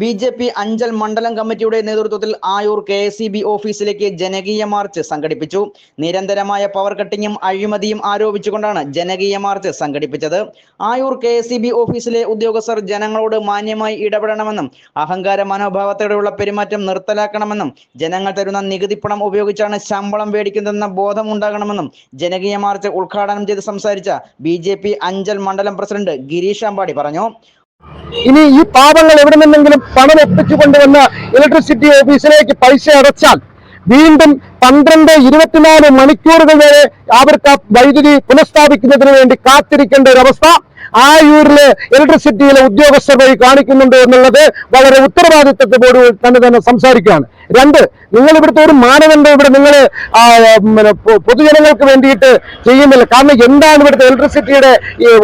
B J P Anchal മണ്ഡലം കമ്മിറ്റിയുടെ നേതൃത്വത്തിൽ Ayur K S C B ഓഫീസിലേക്ക് ജനകീയ മാർച്ച് സംഘടിപ്പിച്ചു. നിരന്തരമായ പവർ കട്ടിങ്ങും അഴിമതിയും ആരോപിച്ചുകൊണ്ടാണ് ജനകീയ മാർച്ച് സംഘടിപ്പിച്ചത്. Ayur K S C B ഓഫീസിലെ ഉദ്യോഗസ്ഥർ ജനങ്ങളോട് മാന്യമായി ഇടപെടണമെന്നും അഹങ്കാര മനോഭാവത്തോടെയുള്ള പെരുമാറ്റം നിർത്തലാക്കണമെന്നും ജനങ്ങൾ തരുന്ന നികുതി പണം ഉപയോഗിച്ചാണ് ശമ്പളം മേടിക്കുന്നതെന്ന ബോധം ഉണ്ടാകണമെന്നും ജനകീയ മാർച്ച് ഉദ്ഘാടനം ചെയ്ത് സംസാരിച്ച ബി അഞ്ചൽ മണ്ഡലം പ്രസിഡന്റ് ഗിരീഷ് അമ്പാടി പറഞ്ഞു. ഇനി ഈ പാപങ്ങൾ എവിടെ നിന്നെങ്കിലും പണം ഒപ്പിച്ചു കൊണ്ടുവന്ന് ഇലക്ട്രിസിറ്റി ഓഫീസിലേക്ക് പൈസ അടച്ചാൽ വീണ്ടും പന്ത്രണ്ട് ഇരുപത്തിനാല് മണിക്കൂറുകൾ വരെ അവർക്ക് വൈദ്യുതി പുനഃസ്ഥാപിക്കുന്നതിന് വേണ്ടി കാത്തിരിക്കേണ്ട ഒരു അവസ്ഥ ആയൂരിലെ ഇലക്ട്രിസിറ്റിയിലെ ഉദ്യോഗസ്ഥർ വഴി കാണിക്കുന്നുണ്ട് എന്നുള്ളത് വളരെ ഉത്തരവാദിത്വത്തോട് തന്നെ തന്നെ സംസാരിക്കുകയാണ്. രണ്ട് നിങ്ങൾ ഇവിടുത്തെ ഒരു മാനദണ്ഡം ഇവിടെ നിങ്ങൾ പൊതുജനങ്ങൾക്ക് വേണ്ടിയിട്ട് ചെയ്യുന്നില്ല. കാരണം എന്താണ് ഇവിടുത്തെ ഇലക്ട്രിസിറ്റിയുടെ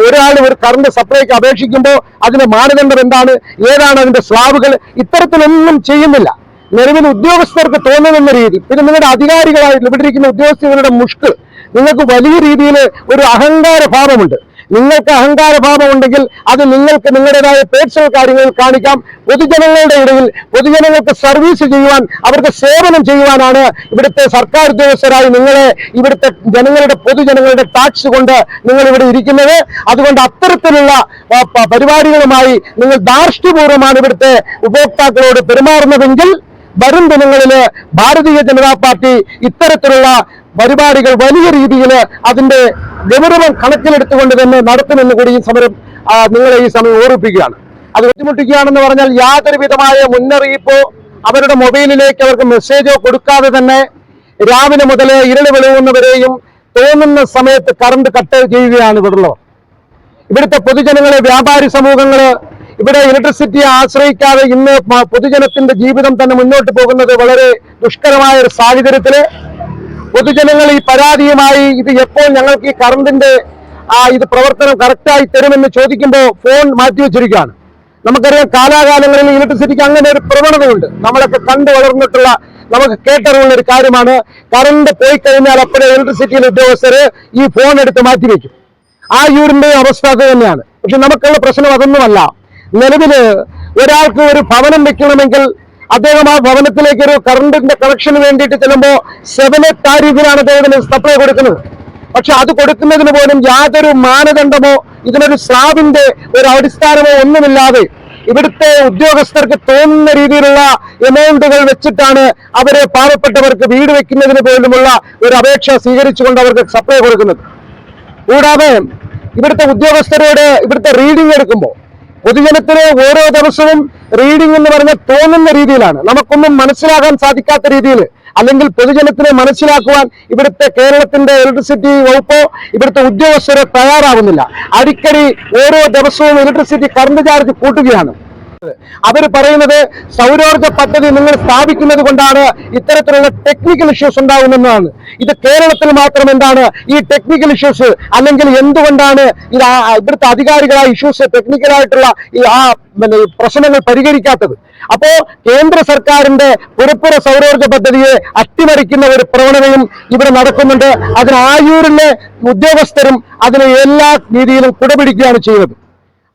ഒരാൾ ഒരു കറണ്ട് സപ്ലൈക്ക് അപേക്ഷിക്കുമ്പോൾ അതിന്റെ മാനദണ്ഡം എന്താണ്? ഏതാണ് അതിന്റെ സ്ലാബുകൾ? ഇത്തരത്തിലൊന്നും ചെയ്യുന്നില്ല. നിലവിൽ ഉദ്യോഗസ്ഥർക്ക് തോന്നുന്ന രീതി. പിന്നെ നിങ്ങളുടെ അധികാരികളായിട്ട് ഇവിടെ ഇരിക്കുന്ന ഉദ്യോഗസ്ഥരുടെ മുഷ്ക് നിങ്ങൾക്ക് വലിയ രീതിയിൽ ഒരു അഹങ്കാര ഭാവമുണ്ട്. നിങ്ങൾക്ക് അഹങ്കാര ഭാവം ഉണ്ടെങ്കിൽ അത് നിങ്ങൾക്ക് നിങ്ങളുടേതായ പേഴ്സണൽ കാര്യങ്ങൾ കാണിക്കാം. പൊതുജനങ്ങളുടെ ഇടയിൽ പൊതുജനങ്ങൾക്ക് സർവീസ് ചെയ്യുവാൻ അവർക്ക് സേവനം ചെയ്യുവാനാണ് ഇവിടുത്തെ സർക്കാർ ഉദ്യോഗസ്ഥരായി നിങ്ങളെ ഇവിടുത്തെ ജനങ്ങളുടെ പൊതുജനങ്ങളുടെ ടാക്സ് കൊണ്ട് നിങ്ങൾ ഇവിടെ ഇരിക്കുന്നത്. അതുകൊണ്ട് അത്തരത്തിലുള്ള പരിപാടികളുമായി നിങ്ങൾ ധാർഷ്ട്യപൂർവമാണ് ഇവിടുത്തെ ഉപഭോക്താക്കളോട് പെരുമാറുന്നതെങ്കിൽ വരും ദിനങ്ങളിൽ ഭാരതീയ ജനതാ പാർട്ടി ഇത്തരത്തിലുള്ള പരിപാടികൾ വലിയ രീതിയിൽ അതിന്റെ ഗൗരവം കണക്കിലെടുത്തുകൊണ്ട് തന്നെ നടത്തുമെന്ന് കൂടി ഈ സമരം നിങ്ങളെ ഈ സമയം ഓർമ്മിപ്പിക്കുകയാണ്. അത് ബുദ്ധിമുട്ടിക്കുകയാണെന്ന് പറഞ്ഞാൽ യാതൊരു വിധമായ മുന്നറിയിപ്പോ അവരുടെ മൊബൈലിലേക്ക് അവർക്ക് മെസ്സേജോ കൊടുക്കാതെ തന്നെ രാവിലെ മുതൽ ഇരുൾ വിളവുന്നവരെയും തോന്നുന്ന സമയത്ത് കറണ്ട് കട്ട് ചെയ്യുകയാണ് ഇവിടുള്ളവർ. ഇവിടുത്തെ പൊതുജനങ്ങളെ വ്യാപാരി സമൂഹങ്ങൾ ഇവിടെ ഇലക്ട്രിസിറ്റിയെ ആശ്രയിക്കാതെ ഇന്ന് പൊതുജനത്തിന്റെ ജീവിതം തന്നെ മുന്നോട്ട് പോകുന്നത് വളരെ ദുഷ്കരമായ ഒരു സാഹചര്യത്തിൽ. പൊതുജനങ്ങൾ ഈ പരാതിയുമായി ഇത് എപ്പോൾ ഞങ്ങൾക്ക് ഈ കറണ്ടിന്റെ ആ ഇത് പ്രവർത്തനം കറക്റ്റായി തരുമെന്ന് ചോദിക്കുമ്പോൾ ഫോൺ മാറ്റിവെച്ചിരിക്കുകയാണ് നമുക്കറിയാം കാലാകാലങ്ങളിൽ ഇലക്ട്രിസിറ്റിക്ക് അങ്ങനെ ഒരു പ്രവണതയുണ്ട്. നമ്മളൊക്കെ കണ്ടു വളർന്നിട്ടുള്ള നമുക്ക് കേട്ടറിവുള്ള ഒരു കാര്യമാണ്. കറണ്ട് പോയി കഴിഞ്ഞാൽ അപ്പോഴേ ഇലക്ട്രിസിറ്റിയിലെ ഉദ്യോഗസ്ഥര് ഈ ഫോൺ എടുത്ത് മാറ്റിവെക്കും ആ യൂരിന്റെ അവസ്ഥ അത് തന്നെയാണ്. പക്ഷെ നമുക്കുള്ള പ്രശ്നം അതൊന്നുമല്ല. നിലവിൽ ഒരാൾക്ക് ഒരു ഭവനം വെക്കണമെങ്കിൽ അദ്ദേഹം ആ ഭവനത്തിലേക്ക് ഒരു കറണ്ടിന്റെ കണക്ഷന് വേണ്ടിയിട്ട് ചെല്ലുമ്പോൾ സെവന താരീഫിലാണ് അദ്ദേഹത്തിന് സപ്ലൈ കൊടുക്കുന്നത്. പക്ഷെ അത് കൊടുക്കുന്നതിന് പോലും യാതൊരു മാനദണ്ഡമോ ഇതിനൊരു സ്ലാബിന്റെ ഒരു അടിസ്ഥാനമോ ഒന്നുമില്ലാതെ ഇവിടുത്തെ ഉദ്യോഗസ്ഥർക്ക് തോന്നുന്ന രീതിയിലുള്ള എമൗണ്ടുകൾ വെച്ചിട്ടാണ് അവരെ പാവപ്പെട്ടവർക്ക് വീട് വെക്കുന്നതിന് പോലുമുള്ള ഒരു അപേക്ഷ സ്വീകരിച്ചുകൊണ്ട് അവർക്ക് സപ്ലൈ കൊടുക്കുന്നത്. കൂടാതെ ഇവിടുത്തെ ഉദ്യോഗസ്ഥരോട് ഇവിടുത്തെ റീഡിംഗ് എടുക്കുമ്പോൾ പൊതുജനത്തിന് ഓരോ ദിവസവും റീഡിംഗ് എന്ന് പറഞ്ഞ തോന്നുന്ന രീതിയിലാണ്. നമുക്കൊന്നും മനസ്സിലാകാൻ സാധിക്കാത്ത രീതിയിൽ. അല്ലെങ്കിൽ പൊതുജനത്തിനെ മനസ്സിലാക്കുവാൻ ഇവിടുത്തെ കേരളത്തിന്റെ ഇലക്ട്രിസിറ്റി വകുപ്പോ ഇവിടുത്തെ ഉദ്യോഗസ്ഥരോ തയ്യാറാവുന്നില്ല. അടിക്കടി ഓരോ ദിവസവും ഇലക്ട്രിസിറ്റി കറണ്ട് ചാർജ് കൂട്ടുകയാണ്. അവർ പറയുന്നത് സൗരോർജ പദ്ധതി നിങ്ങൾ സ്ഥാപിക്കുന്നത് കൊണ്ടാണ് ഇത്തരത്തിലുള്ള ടെക്നിക്കൽ ഇഷ്യൂസ് ഉണ്ടാകുമെന്നാണ് ഇത് കേരളത്തിൽ മാത്രം എന്താണ് ഈ ടെക്നിക്കൽ ഇഷ്യൂസ് അല്ലെങ്കിൽ എന്തുകൊണ്ടാണ് ഇത് ഇവിടുത്തെ അധികാരികൾ ആ ഇഷ്യൂസ് ടെക്നിക്കലായിട്ടുള്ള ഈ ആ പ്രശ്നങ്ങൾ പരിഹരിക്കാത്തത്. അപ്പോ കേന്ദ്ര സർക്കാരിന്റെ പുറപ്പുറ സൗരോർജ പദ്ധതിയെ അട്ടിമറിക്കുന്ന ഒരു പ്രവണതയും ഇവിടെ നടക്കുന്നുണ്ട്. അതിന് ആയൂരിലെ ഉദ്യോഗസ്ഥരും അതിനെ എല്ലാ രീതിയിലും കുടപിടിക്കുകയാണ് ചെയ്യുന്നത്.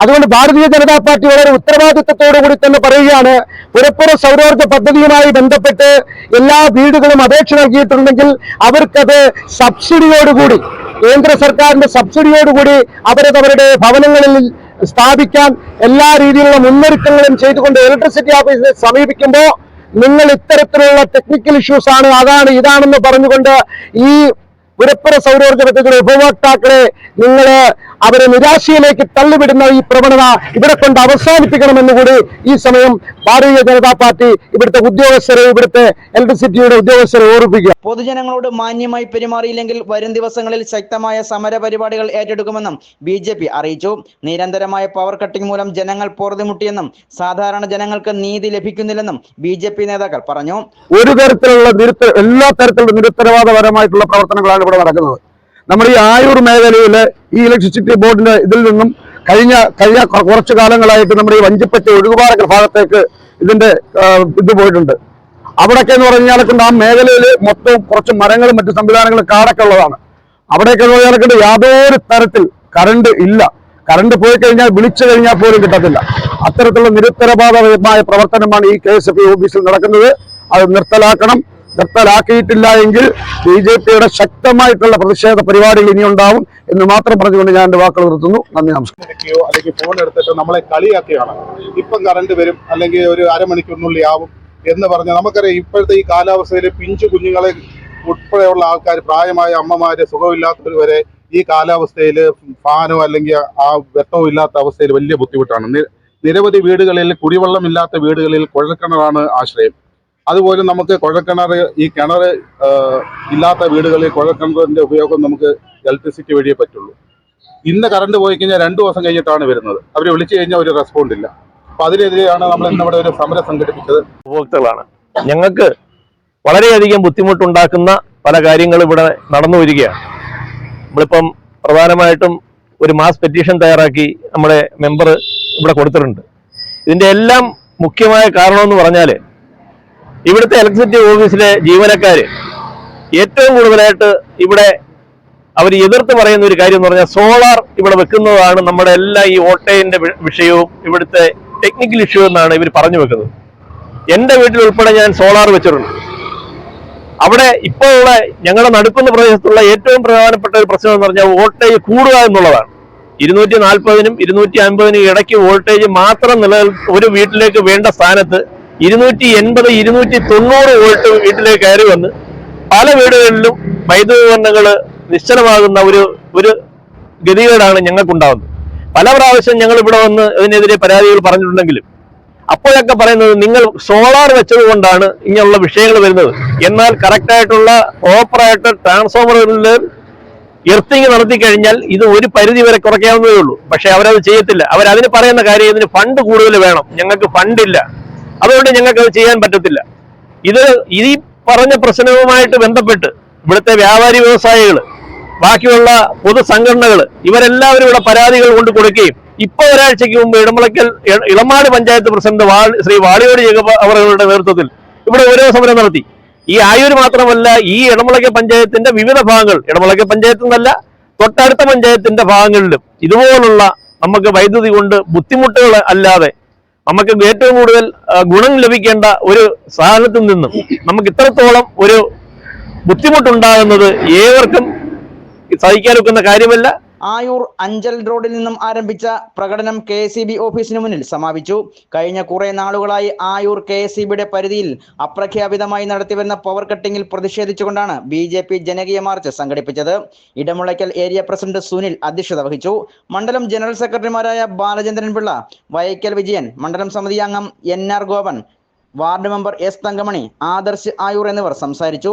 അതുകൊണ്ട് ഭാരതീയ ജനതാ പാർട്ടി വളരെ ഉത്തരവാദിത്വത്തോടു കൂടി തന്നെ പറയുകയാണ്. പുരപ്പുറ സൗരോർജ പദ്ധതിയുമായി ബന്ധപ്പെട്ട് എല്ലാ വീടുകളും അപേക്ഷ നൽകിയിട്ടുണ്ടെങ്കിൽ അവർക്കത് സബ്സിഡിയോടുകൂടി കേന്ദ്ര സർക്കാരിന്റെ സബ്സിഡിയോടുകൂടി അവരത് അവരുടെ ഭവനങ്ങളിൽ സ്ഥാപിക്കാൻ എല്ലാ രീതിയിലുള്ള മുന്നൊരുക്കങ്ങളും ചെയ്തുകൊണ്ട് ഇലക്ട്രിസിറ്റി ഓഫീസിനെ സമീപിക്കുമ്പോൾ നിങ്ങൾ ഇത്തരത്തിലുള്ള ടെക്നിക്കൽ ഇഷ്യൂസ് ആണ് അതാണ് ഇതാണെന്ന് പറഞ്ഞുകൊണ്ട് ഈ പുരപ്പുറ സൗരോർജ പദ്ധതിയുടെ ഉപഭോക്താക്കളെ നിങ്ങൾ അവരെ നിരാശയിലേക്ക് തള്ളിവിടുന്ന ഈ പ്രവണത ഇവിടെ കൊണ്ട് അവസാനിപ്പിക്കണമെന്ന് കൂടി ഈ സമയം ഭാരതീയ ജനതാ പാർട്ടി ഇവിടുത്തെ ഉദ്യോഗസ്ഥരെ ഇവിടുത്തെ ഇലക്ട്രിസിറ്റിയുടെ ഉദ്യോഗസ്ഥരെ ഓർപ്പിക്കുക. പൊതുജനങ്ങളോട് മാന്യമായി പെരുമാറിയില്ലെങ്കിൽ വരും ദിവസങ്ങളിൽ ശക്തമായ സമര പരിപാടികൾ ഏറ്റെടുക്കുമെന്നും ബി ജെ പി അറിയിച്ചു. നിരന്തരമായ പവർ കട്ടിംഗ് മൂലം ജനങ്ങൾ പൊറുതിമുട്ടിയെന്നും സാധാരണ ജനങ്ങൾക്ക് നീതി ലഭിക്കുന്നില്ലെന്നും ബി ജെ പി നേതാക്കൾ പറഞ്ഞു. ഒരു തരത്തിലുള്ള എല്ലാ തരത്തിലുള്ള നിരുത്തരവാദപരമായിട്ടുള്ള പ്രവർത്തനങ്ങളാണ് ഇവിടെ നടക്കുന്നത്. നമ്മുടെ ഈ ആയൂർ മേഖലയിലെ ഈ ഇലക്ട്രിസിറ്റി ബോർഡിന്റെ ഇതിൽ നിന്നും കഴിഞ്ഞ കഴിഞ്ഞ കുറച്ചു കാലങ്ങളായിട്ട് നമ്മുടെ ഈ വഞ്ചിപ്പറ്റ ഒഴുകുപാറ ഭാഗത്തേക്ക് ഇതിന്റെ ഇത് പോയിട്ടുണ്ട്. അവിടെയൊക്കെ എന്ന് പറഞ്ഞാൽ ആ മേഖലയിൽ മൊത്തം കുറച്ച് മരങ്ങളും മറ്റു സംവിധാനങ്ങളും കാടൊക്കെ ഉള്ളതാണ്. അവിടെയൊക്കെ എന്ന് പറഞ്ഞാൽ യാതൊരു തരത്തിൽ കറണ്ട് ഇല്ല. കറണ്ട് പോയി കഴിഞ്ഞാൽ വിളിച്ചു കഴിഞ്ഞാൽ പോലും കിട്ടത്തില്ല. അത്തരത്തിലുള്ള നിരുത്തരവാദമായ പ്രവർത്തനമാണ് ഈ കെ എസ് എഫ് ഓഫീസിൽ നടക്കുന്നത്. അത് നിർത്തലാക്കണം. നിർത്തലാക്കിയിട്ടില്ല എങ്കിൽ ബി ജെ പിയുടെ ശക്തമായിട്ടുള്ള പ്രതിഷേധ പരിപാടികൾ ഇനി ഉണ്ടാവും എന്ന് മാത്രം പറഞ്ഞുകൊണ്ട് ഞാൻ എന്റെ വാക്കുകൾ നിർത്തുന്നു. നന്ദി നമസ്കാരം. അല്ലെങ്കിൽ ഫോൺ എടുത്തിട്ട് നമ്മളെ കളിയാക്കിയാണ് ഇപ്പം കറണ്ട് വരും അല്ലെങ്കിൽ ഒരു അരമണിക്കൂറിനുള്ളിൽ ആവും എന്ന് പറഞ്ഞ് നമുക്കറിയാം ഇപ്പോഴത്തെ ഈ കാലാവസ്ഥയിൽ പിഞ്ചു കുഞ്ഞുങ്ങളെ ഉൾപ്പെടെയുള്ള ആൾക്കാർ പ്രായമായ അമ്മമാര് സുഖമില്ലാത്തവർ വരെ ഈ കാലാവസ്ഥയിൽ ഫാനോ അല്ലെങ്കിൽ ആ വെട്ടവും ഇല്ലാത്ത അവസ്ഥയിൽ വലിയ ബുദ്ധിമുട്ടാണ്. നിരവധി വീടുകളിൽ കുടിവെള്ളമില്ലാത്ത വീടുകളിൽ കുഴൽക്കിണറാണ് ആശ്രയം. അതുപോലെ നമുക്ക് കുഴൽക്കിണർ ഈ കിണർ ഇല്ലാത്ത വീടുകളിൽ കുഴൽക്കിണറിന്റെ ഉപയോഗം നമുക്ക് ഇലക്ട്രിസിറ്റി വഴിയേ പറ്റുള്ളൂ. ഇന്ന് കറണ്ട് പോയി കഴിഞ്ഞാൽ രണ്ടു ദിവസം കഴിഞ്ഞിട്ടാണ് വരുന്നത്. അവർ വിളിച്ചു കഴിഞ്ഞാൽ ഒരു റെസ്പോണ്ട് ഇല്ല. അപ്പൊ അതിനെതിരെയാണ് നമ്മൾ ഇന്നിവിടെ ഒരു സമരം സംഘടിപ്പിച്ചത്. ഉപഭോക്താക്കളാണ്. ഞങ്ങൾക്ക് വളരെയധികം ബുദ്ധിമുട്ടുണ്ടാക്കുന്ന പല കാര്യങ്ങളും ഇവിടെ നടന്നു വരികയാണ്. നമ്മളിപ്പം പ്രധാനമായിട്ടും ഒരു മാസ് പെറ്റീഷൻ തയ്യാറാക്കി നമ്മുടെ മെമ്പർ ഇവിടെ കൊടുത്തിട്ടുണ്ട്. ഇതിന്റെ എല്ലാം മുഖ്യമായ കാരണമെന്ന് പറഞ്ഞാൽ ഇവിടുത്തെ ഇലക്ട്രിസിറ്റി ഓഫീസിലെ ജീവനക്കാർ ഏറ്റവും കൂടുതലായിട്ട് ഇവിടെ അവർ എതിർത്ത് പറയുന്ന ഒരു കാര്യം എന്ന് പറഞ്ഞാൽ സോളാർ ഇവിടെ വെക്കുന്നതാണ് നമ്മുടെ എല്ലാ ഈ ഓട്ടയിന്റെ വിഷയവും ഇവിടുത്തെ ടെക്നിക്കൽ ഇഷ്യൂ എന്നാണ് ഇവർ പറഞ്ഞു വെക്കുന്നത്. എന്റെ വീട്ടിൽ ഉൾപ്പെടെ ഞാൻ സോളാർ വെച്ചിട്ടുണ്ട്. അവിടെ ഇപ്പോൾ ഉള്ള ഞങ്ങളുടെ നടുക്കുന്ന പ്രദേശത്തുള്ള ഏറ്റവും പ്രധാനപ്പെട്ട ഒരു പ്രശ്നം എന്ന് പറഞ്ഞാൽ വോൾട്ടേജ് കൂടുക എന്നുള്ളതാണ്. ഇരുന്നൂറ്റി നാൽപ്പതിനും ഇരുന്നൂറ്റി അൻപതിനും ഇടയ്ക്ക് വോൾട്ടേജ് മാത്രം നിലനിൽ ഒരു വീട്ടിലേക്ക് വേണ്ട സ്ഥാനത്ത് ഇരുന്നൂറ്റി എൺപത് ഇരുന്നൂറ്റി തൊണ്ണൂറ് വോൾട്ട് വീട്ടിലേക്ക് കയറി വന്ന് പല വീടുകളിലും വൈദ്യുതോപകരണങ്ങൾ നിശ്ചലമാകുന്ന ഒരു ഒരു ഗതികേടാണ് ഞങ്ങൾക്കുണ്ടാകുന്നത് പല പ്രാവശ്യം ഞങ്ങൾ ഇവിടെ വന്ന് ഇതിനെതിരെ പരാതികൾ പറഞ്ഞിട്ടുണ്ടെങ്കിലും അപ്പോഴൊക്കെ പറയുന്നത് നിങ്ങൾ സോളാർ വെച്ചത് കൊണ്ടാണ് ഇങ്ങനെയുള്ള വിഷയങ്ങൾ വരുന്നത്. എന്നാൽ കറക്റ്റായിട്ടുള്ള പ്രോപ്പറായിട്ട് ട്രാൻസ്ഫോമറിൽ എർത്തിങ് നടത്തി കഴിഞ്ഞാൽ ഇത് ഒരു പരിധി വരെ കുറയ്ക്കാവുന്നതേ ഉള്ളൂ. പക്ഷെ അവരത് ചെയ്യത്തില്ല. അവരതിന് പറയുന്ന കാര്യം ഇതിന് ഫണ്ട് കൂടുതൽ വേണം. ഞങ്ങൾക്ക് ഫണ്ടില്ല. അതുകൊണ്ട് ഞങ്ങൾക്ക് അത് ചെയ്യാൻ പറ്റത്തില്ല. ഇത് ഈ പറഞ്ഞ പ്രശ്നവുമായിട്ട് ബന്ധപ്പെട്ട് ഇവിടുത്തെ വ്യാപാരി വ്യവസായികൾ ബാക്കിയുള്ള പൊതുസംഘടനകൾ ഇവരെല്ലാവരും ഇവിടെ പരാതികൾ കൊണ്ട് കൊടുക്കുകയും ഇപ്പൊ ഒരാഴ്ചയ്ക്ക് മുമ്പ് ഇടമുളയ്ക്കൽ ഇളമാട് പഞ്ചായത്ത് പ്രസിഡന്റ് ശ്രീ വാളിയോട് ജേക്കബ് അവരുടെ നേതൃത്വത്തിൽ ഇവിടെ ഓരോ സമരം നടത്തി. ഈ ആയൂർ മാത്രമല്ല ഈ ഇടമുളയ്ക്കൽ പഞ്ചായത്തിന്റെ വിവിധ ഭാഗങ്ങൾ ഇടമുളയ്ക്കൽ പഞ്ചായത്ത് എന്നല്ല തൊട്ടടുത്ത പഞ്ചായത്തിന്റെ ഭാഗങ്ങളിലും ഇതുപോലുള്ള നമുക്ക് വൈദ്യുതി കൊണ്ട് ബുദ്ധിമുട്ടുകൾ അല്ലാതെ നമുക്ക് ഏറ്റവും കൂടുതൽ ഗുണം ലഭിക്കേണ്ട ഒരു സാധനത്തിൽ നിന്നും നമുക്ക് ഇത്രത്തോളം ഒരു ബുദ്ധിമുട്ടുണ്ടാകുന്നത് ഏവർക്കും സഹിക്കാനൊക്കുന്ന കാര്യമല്ല. ആയൂർ അഞ്ചൽ റോഡിൽ നിന്നും ആരംഭിച്ച പ്രകടനം കെ സി ബി ഓഫീസിന് മുന്നിൽ സമാപിച്ചു. കഴിഞ്ഞ കുറെ നാളുകളായി ആയൂർ കെ എസ് പരിധിയിൽ അപ്രഖ്യാപിതമായി നടത്തിവരുന്ന പവർ കട്ടിങ്ങിൽ പ്രതിഷേധിച്ചുകൊണ്ടാണ് ബി ജെ പി ജനകീയ മാർച്ച് സംഘടിപ്പിച്ചത്. ഇടമുളയ്ക്കൽ ഏരിയ പ്രസിഡന്റ് സുനിൽ അധ്യക്ഷത വഹിച്ചു. മണ്ഡലം ജനറൽ സെക്രട്ടറിമാരായ ബാലചന്ദ്രൻ പിള്ള വൈക്കൽ വിജയൻ മണ്ഡലം സമിതി അംഗം N R Gopan ward member S Thankamani Adarsh Ayur എന്നിവർ സംസാരിച്ചു.